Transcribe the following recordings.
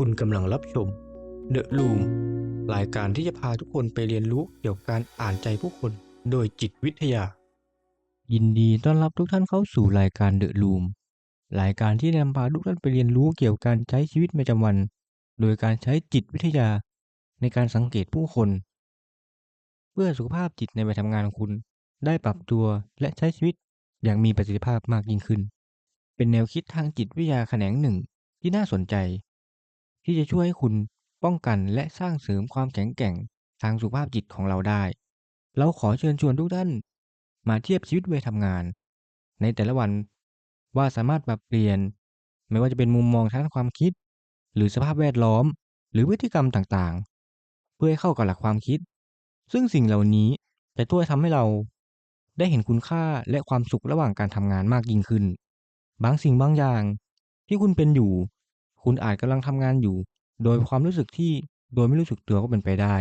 คุณกำลังรับชม The Room รายการที่จะพาทุกคนไปเรียนรู้เกี่ยวกับการอ่านใจผู้คนโดยจิตวิทยา ยินดีต้อนรับทุกท่านเข้าสู่รายการ The Room รายการที่นำพาทุกท่านไปเรียนรู้เกี่ยวกับการใช้ชีวิตประจำวัน โดยการใช้จิตวิทยาในการสังเกตผู้คน เพื่อสุขภาพจิตในวัยทำงานของคุณ ได้ปรับตัวและใช้ชีวิตอย่างมีประสิทธิภาพมากยิ่งขึ้น เป็นแนวคิดทางจิตวิทยาแขนงหนึ่งที่น่าสนใจ ที่จะช่วยให้คุณป้องกันและสร้างเสริมความแข็งแกร่งทางสุขภาพจิตของเราได้ เราขอเชิญชวนทุกท่าน มาเทียบชีวิตเวัยทำงาน ในแต่ละวันว่าสามารถปรับเปลี่ยน ไม่ว่าจะเป็นมุมมองทางความคิด หรือสภาพแวดล้อม หรือพฤติกรรมต่างๆ เพื่อให้เข้ากับหลักความคิด ซึ่งสิ่งเหล่านี้จะช่วยทำให้เรา ได้เห็นคุณค่าและความสุขระหว่างการทำงานมากยิ่งขึ้น บางสิ่งบางอย่างที่คุณเป็นอยู่ คุณอาจกำลังทำงานอยู่ โดยความรู้สึกที่โดยไม่รู้สึกตัวก็เป็นไปได้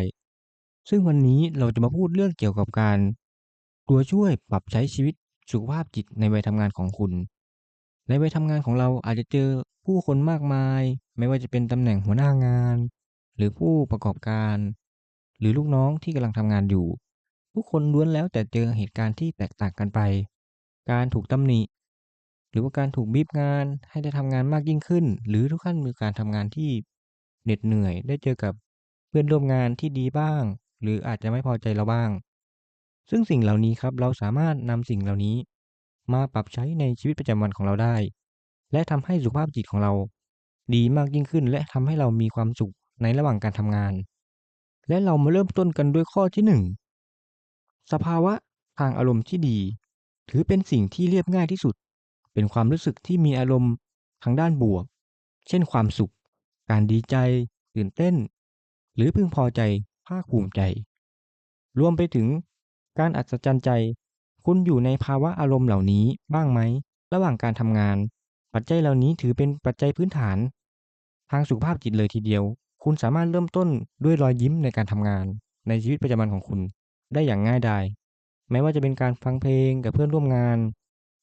ซึ่งวันนี้เราจะมาพูดเรื่องเกี่ยวกับการ ตัวช่วยปรับใช้ชีวิตสุขภาพจิตในวัยทำงานของคุณ ในวัยทำงานของเราอาจจะเจอผู้คนมากมาย ไม่ว่าจะเป็นตำแหน่งหัวหน้างาน หรือผู้ประกอบการ หรือลูกน้องที่กำลังทำงานอยู่ ทุกคนล้วนแล้วแต่เจอเหตุการณ์ที่แตกต่างกันไป การถูกตำหนิ รือว่าการถูกบีบงานให้ได้ทำงานมากยิ่งขึ้น หรือทุกท่านมีการทำงานที่เหน็ดเหนื่อย ได้เจอกับเพื่อนร่วมงานที่ดีบ้าง หรืออาจจะไม่พอใจเราบ้าง ซึ่งสิ่งเหล่านี้ครับเราสามารถนำสิ่งเหล่านี้ มาปรับใช้ในชีวิตประจำวันของเราได้ และทำให้สุขภาพจิตของเรา ดีมากยิ่งขึ้น และทำให้เรามีความสุขในระหว่างการทำงาน และเรามาเริ่มต้นกันด้วยข้อที่หนึ่งสภาวะทางอารมณ์ที่ดี ถือเป็นสิ่งที่เรียบง่ายที่สุด เป็นความรู้สึกที่มีอารมณ์ทางด้านบวก เช่นความสุข การดีใจ ตื่นเต้น หรือพึงพอใจ ภาคภูมิใจ รวมไปถึงการอัศจรรย์ใจ คุณอยู่ในภาวะอารมณ์เหล่านี้บ้างไหม ระหว่างการทำงาน ปัจจัยเหล่านี้ถือเป็นปัจจัยพื้นฐาน ทางสุขภาพจิตเลยทีเดียว คุณสามารถเริ่มต้นด้วยรอยยิ้มในการทำงาน ในชีวิตประจำวันของคุณ ได้อย่างง่ายดายแม้ว่าจะเป็นการฟังเพลงกับเพื่อนร่วมงาน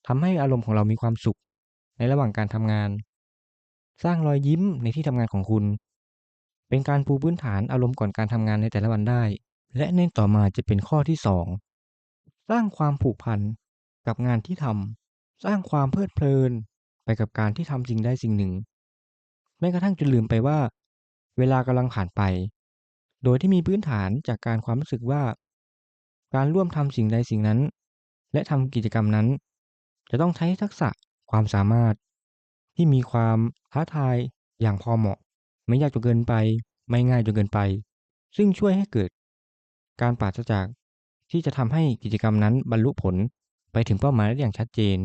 ทำให้อารมณ์ของเรามีความสุข ในระหว่างการทำงาน สร้างรอยยิ้มในที่ทำงานของคุณ เป็นการปูพื้นฐานอารมณ์ก่อนการทำงานในแต่ละวันได้ และในต่อมาจะเป็นข้อที่ 2 สร้างความผูกพันกับงานที่ทำสร้างความเพลิดเพลินไปกับการที่ทำสิ่งใดสิ่งหนึ่งแม้กระทั่งจนลืมไปว่า เวลากำลังผ่านไป โดยที่มีพื้นฐานจากการความรู้สึกว่า การร่วมทำสิ่งใดสิ่งนั้น และทำกิจกรรมนั้น จะต้องใช้ทักษะความสามารถ ที่มีความท้าทายอย่างพอเหมาะ ไม่ยากจนเกินไป ไม่ง่ายจนเกินไป ซึ่งช่วยให้เกิด การปราศจากที่จะทำให้กิจกรรมนั้นบรรลุผลไปถึงเป้าหมายได้อย่างชัดเจน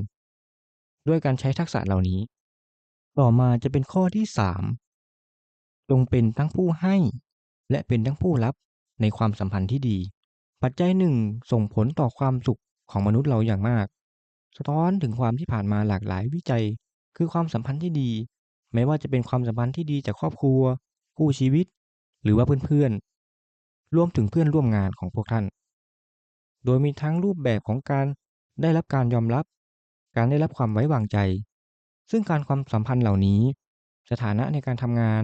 ด้วยการใช้ทักษะเหล่านี้ ต่อมาจะเป็นข้อที่ 3 จงเป็นทั้งผู้ให้ และเป็นทั้งผู้รับในความสัมพันธ์ที่ดี ปัจจัยหนึ่งส่งผลต่อความสุขของมนุษย์เราอย่างมาก สะท้อนถึงความที่ผ่านมาหลากหลายวิจัย คือความสัมพันธ์ที่ดีไม่ว่าจะเป็นความสัมพันธ์ที่ดีจากครอบครัว คู่ชีวิต หรือว่าเพื่อนๆรวมถึงเพื่อนร่วมงานของพวกท่าน โดยมีทั้งรูปแบบของการได้รับการยอมรับ การได้รับความไว้วางใจ ซึ่งการความสัมพันธ์เหล่านี้ สถานะในการทำงาน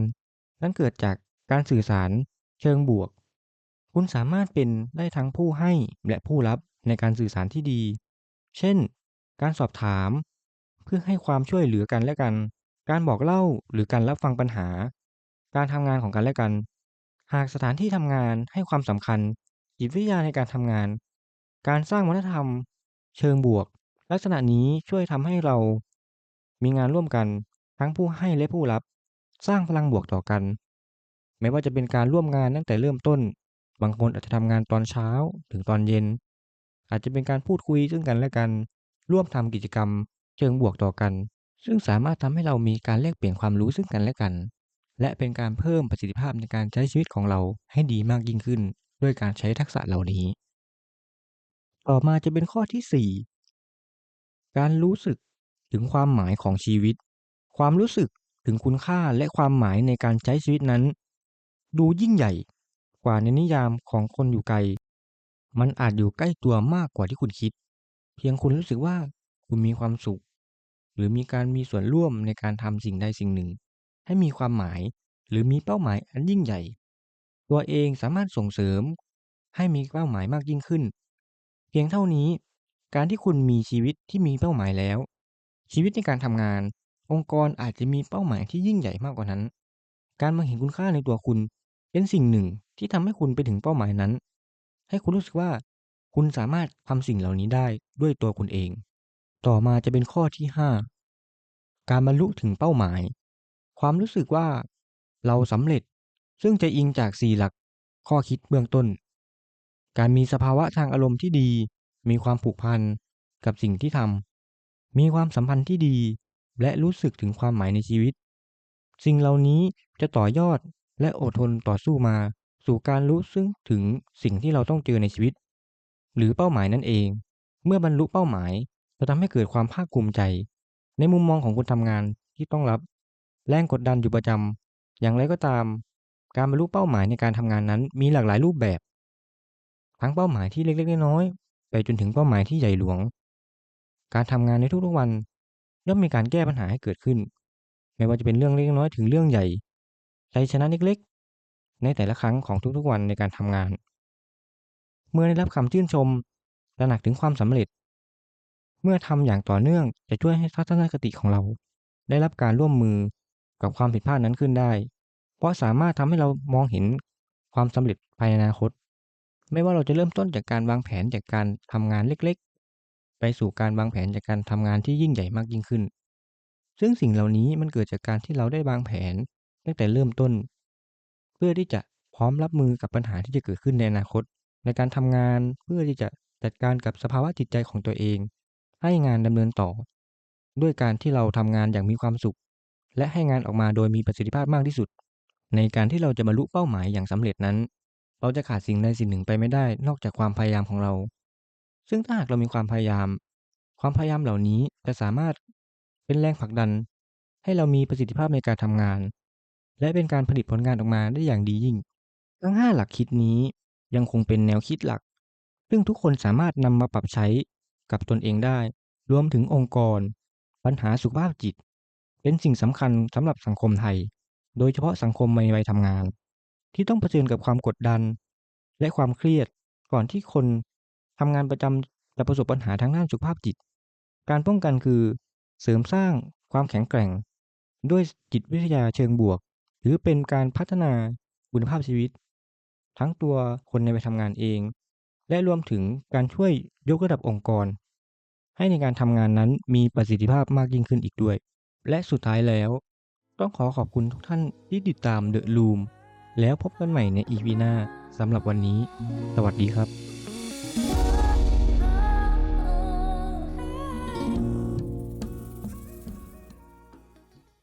นั้นเกิดจากการสื่อสาร เชิงบวก คุณสามารถเป็นได้ทั้งผู้ให้และผู้รับในการสื่อสารที่ดี เช่น การสอบถาม เพื่อให้ความช่วยเหลือกันและกัน การบอกเล่าหรือการรับฟังปัญหา การทำงานของกันและกัน หากสถานที่ทำงานให้ความสำคัญจิตวิทยาในการทำงาน การสร้างวัฒนธรรม เชิงบวก ลักษณะนี้ช่วยทำให้เรา มีงานร่วมกันทั้งผู้ให้และผู้รับ สร้างพลังบวกต่อกัน ไม่ว่าจะเป็นการร่วมงานตั้งแต่เริ่มต้น บางคนอาจจะทำงานตอนเช้าถึงตอนเย็น อาจจะเป็นการพูดคุยซึ่งกันและกัน ร่วมทำกิจกรรม เชิงบวกต่อกัน ซึ่งสามารถทำให้เรามีการแลกเปลี่ยนความรู้ซึ่งกันและกัน และเป็นการเพิ่มประสิทธิภาพในการใช้ชีวิตของเราให้ดีมากยิ่งขึ้น ด้วยการใช้ทักษะเหล่านี้ ต่อมาจะเป็นข้อที่ 4 การรู้สึกถึงความหมายของชีวิต ความรู้สึกถึงคุณค่าและความหมายในการใช้ชีวิตนั้น ดูยิ่งใหญ่กว่าในนิยามของคนอยู่ไกล มันอาจอยู่ใกล้ตัวมากกว่าที่คุณคิด เพียงคุณรู้สึกว่าคุณมีความสุข หรือมีการมีส่วนร่วมในการทำสิ่งใดสิ่งหนึ่ง ให้มีความหมายหรือมีเป้าหมายอันยิ่งใหญ่ ตัวเองสามารถส่งเสริม ให้มีเป้าหมายมากยิ่งขึ้น เพียงเท่านี้ การที่คุณมีชีวิตที่มีเป้าหมายแล้ว ชีวิตในการทำงาน องค์กรอาจจะมีเป้าหมายที่ยิ่งใหญ่มากกว่านั้น การมองเห็นคุณค่าในตัวคุณเป็นสิ่งหนึ่งที่ทำให้คุณไปถึงเป้าหมายนั้น ให้คุณรู้สึกว่า คุณสามารถทำสิ่งเหล่านี้ได้ด้วยตัวคุณเอง ต่อมาจะเป็นข้อที่ 5 การบรรลุถึงเป้าหมาย ความรู้สึกว่าเราสำเร็จซึ่งจะอิงจาก 4 หลักข้อคิดเบื้องต้น การมีสภาวะทางอารมณ์ที่ดี มีความผูกพันกับสิ่งที่ทำมีความสัมพันธ์ที่ดี และรู้สึกถึงความหมายในชีวิต สิ่งเหล่านี้จะต่อยอดและอดทนต่อสู้มา สู่การรู้ซึ่งถึงสิ่งที่เราต้องเจอในชีวิต หรือเป้าหมายนั่นเอง เมื่อบรรลุเป้าหมายจะทำให้เกิดความภาคภูมิใจ ในมุมมองของคนทำงานที่ต้องรับ แรงกดดันอยู่ประจำอย่างไรก็ตาม การบรรลุเป้าหมายในการทำงานนั้นมีหลากหลายรูปแบบ ทั้งเป้าหมายที่เล็กๆน้อยๆไปจนถึงเป้าหมายที่ใหญ่หลวง การทำงานในทุกๆวัน ย่อมมีการแก้ปัญหาให้เกิดขึ้น ไม่ว่าจะเป็นเรื่องเล็กน้อยถึงเรื่องใหญ่ชัยชนะเล็กๆในแต่ละครั้งของทุกๆวันในการทำงาน เมื่อได้รับคำชื่นชมตระหนักถึงความสำเร็จ เมื่อทำอย่างต่อเนื่องจะช่วยให้ทัศนคติของเรา ได้รับการร่วมมือกับความผิดพลาดนั้นขึ้นได้ เพราะสามารถทำให้เรามองเห็นความสำเร็จภายในอนาคต ไม่ว่าเราจะเริ่มต้นจากการวางแผนจากการทำงานเล็กๆ ไปสู่การวางแผนจากการทำงานที่ยิ่งใหญ่มากยิ่งขึ้น ซึ่งสิ่งเหล่านี้มันเกิดจากการที่เราได้วางแผนตั้งแต่เริ่มต้น เพื่อที่จะพร้อมรับมือกับปัญหาที่จะเกิดขึ้นในอนาคต ในการทำงานเพื่อที่จะจัดการกับสภาวะจิตใจของตัวเอง ให้งานดำเนินต่อ ด้วยการที่เราทำงานอย่างมีความสุข และให้งานออกมาโดยมีประสิทธิภาพมากที่สุด ในการที่เราจะบรรลุเป้าหมายอย่างสำเร็จนั้น เราจะขาดสิ่งใดสิ่งหนึ่งไปไม่ได้ นอกจากความพยายามของเรา ซึ่งถ้าหากเรามีความพยายาม ความพยายามเหล่านี้จะสามารถเป็นแรงผลักดัน ให้เรามีประสิทธิภาพในการทำงาน และเป็นการผลิตผลงานออกมาได้อย่างดียิ่ง ทั้ง 5 หลักคิดนี้ ยังคงเป็นแนวคิดหลัก ซึ่งทุกคนสามารถนำมาปรับใช้กับตนเองได้ รวมถึงองค์กร ปัญหาสุขภาพจิต เป็นสิ่งสำคัญสำหรับสังคมไทย โดยเฉพาะสังคมในวัยทำงาน ที่ต้องเผชิญกับความกดดัน และความเครียดก่อนที่คนทำงานประจำจะประสบปัญหาทางด้านสุขภาพจิต การป้องกันคือเสริมสร้างความแข็งแกร่ง ด้วยจิตวิทยาเชิงบวก หรือเป็นการพัฒนาคุณภาพชีวิต ทั้งตัวคนในวัยทำงานเอง และรวมถึงการช่วยยกระดับองค์กร ให้ในการทำงานนั้นมีประสิทธิภาพมากยิ่งขึ้นอีกด้วย และสุดท้ายแล้ว ต้องขอขอบคุณทุกท่านที่ติดตาม The Loom แล้วพบกันใหม่ใน EP หน้าสำหรับวันนี้ สวัสดีครับ